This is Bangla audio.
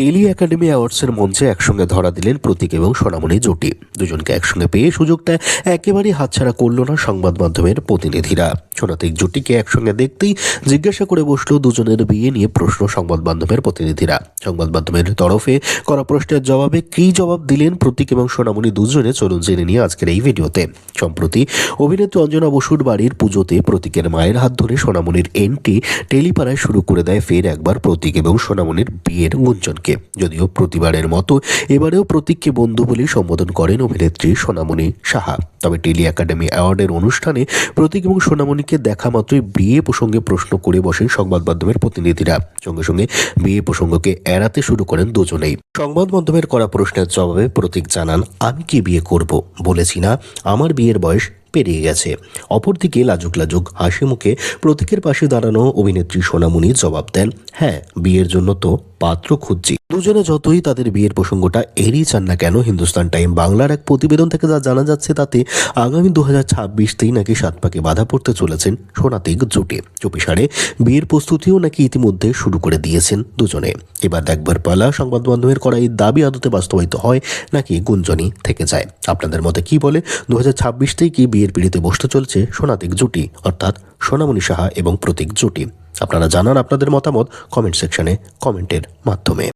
টেলি একাডেমি অ্যাওয়ার্ডসের মঞ্চে একসঙ্গে ধরা দিলেন প্রতীক এবং সোনামণি জুটি। দুজনকে একসঙ্গে পেয়ে সুযোগটা একেবারেই হাতছাড়া করল না সংবাদ মাধ্যমের প্রতিনিধিরা। সোনাতিক জুটিকে একসঙ্গে দেখতেই জিজ্ঞাসা করে বসল দুজনের বিয়ে নিয়ে প্রশ্ন সংবাদ মাধ্যমের প্রতিনিধিরা। সংবাদ মাধ্যমের তরফে করা প্রশ্নের জবাবে কী জবাব দিলেন প্রতীক এবং সোনামণি দুজনে চলুন জেনে নিয়ে আজকের এই ভিডিওতে। সম্প্রতি অভিনেত্রী অঞ্জনা বসুর বাড়ির পুজোতে প্রতীকের মায়ের হাত ধরে সোনামণির এন্ট্রি টেলিপাড়ায় শুরু করে দেয় ফের একবার প্রতীক এবং সোনামণির বিয়ের গুঞ্জনকে। যদিও প্রতিবারের মতো এবারেও প্রতীককে বন্ধু বলেই সম্বোধন করেন অভিনেত্রী সোনামণি সাহা। তবে টেলি একাডেমি অ্যাওয়ার্ডের অনুষ্ঠানে প্রতীক এবং সোনামণিকে দেখা মাত্রই বিয়ে প্রসঙ্গে প্রশ্ন করে বসেন সংবাদ মাধ্যমের প্রতিনিধিরা। সঙ্গে সঙ্গে বিয়ে প্রসঙ্গকে এড়াতে শুরু করেন দুজনেই। সংবাদ মাধ্যমের করা প্রশ্নের জবাবে প্রতীক জানান, আমি কি বিয়ে করব? বলেছি না, আমার বিয়ের বয়স পেরিয়ে গেছে। অপরদিকে লাজুক লাজুক হাসি মুখে প্রতীকের পাশে দাঁড়ানো অভিনেত্রী সোনামণি জবাব দেন হ্যাঁ বিয়ের জন্য তো পাত্র খুঁজছি। দুজনে যতই তাদের বিয়ের প্রসঙ্গটা এড়িয়ে চান না কেন, হিন্দুস্তান টাইম বাংলার এক প্রতিবেদন থেকে যা জানা যাচ্ছে তাতে আগামী দু হাজার ছাব্বিশতেই নাকি সাত পাকে বাধা পড়তে চলেছেন সোনাতিক জুটি। চুপিসারে বিয়ের প্রস্তুতিও নাকি ইতিমধ্যে শুরু করে দিয়েছেন দুজনে। এবার দেখবার পালা, সংবাদ মাধ্যমের করা এই দাবি আদতে বাস্তবায়িত হয়, নাকি গুঞ্জনই থেকে যায়। আপনাদের মতে কি বলে দু হাজার ছাব্বিশতেই কি বিয়ের পিড়িতে বসতে চলছে সোনাতিক জুটি, অর্থাৎ সোনামণি সাহা এবং প্রতীক জুটি? আপনারা জানান আপনাদের মতামত কমেন্ট সেকশনে কমেন্টের মাধ্যমে।